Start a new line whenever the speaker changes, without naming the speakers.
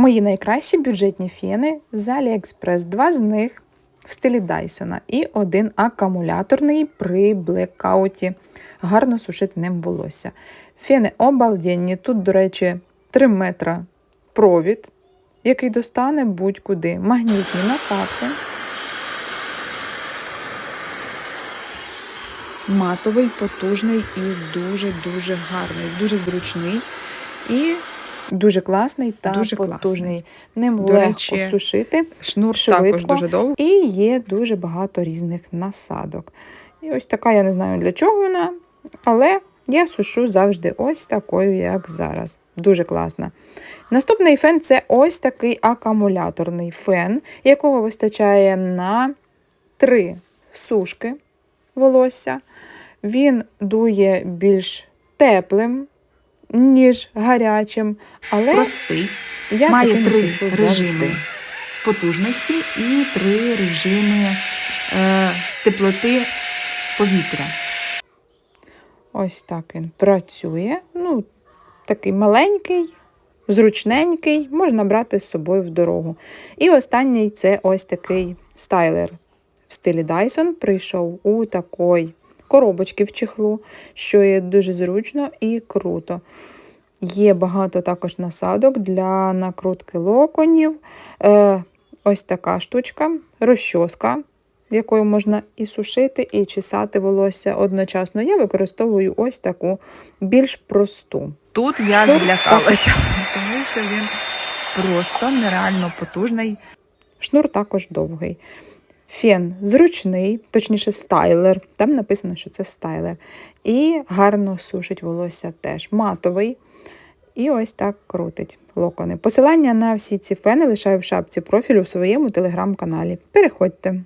Мої найкращі бюджетні фени з AliExpress. Два з них в стилі Дайсона і один акумуляторний при блекауті. Гарно сушити ним волосся. Фени обалденні. Тут, до речі, 3 метра провід, який достане будь-куди. Магнітні насадки. Матовий, потужний і дуже-дуже гарний, дуже зручний і дуже класний та
Дуже
потужний. Ним
До
легко
речі,
сушити.
Шнур
Швидко.
також дуже довго.
І є дуже багато різних насадок. І ось така, я не знаю для чого вона, але я сушу завжди ось такою, як зараз. Дуже класна. Наступний фен це ось такий акумуляторний фен, якого вистачає на три сушки волосся. Він дує більш теплим, ніж гарячим, але
Простий.
я
Має три режими потужності і три режими е, теплоти повітря.
Ось так він працює. Ну, такий маленький, зручненький, можна брати з собою в дорогу. І останній це ось такий стайлер в стилі Dyson. Прийшов у такої коробочки в чехлу, що є дуже зручно і круто. Є багато також насадок для накрутки локонів. Е, ось така штучка, розчоска, якою можна і сушити, і чесати волосся одночасно. Я використовую ось таку більш просту.
Тут я
Шнур
злякалася, тому що він просто нереально потужний.
Шнур також довгий. Фен зручний, точніше, стайлер. Там написано, що це стайлер. І гарно сушить волосся теж. Матовий. І ось так крутить локони. Посилання на всі ці фени лишаю в шапці профілю в своєму телеграм-каналі. Переходьте.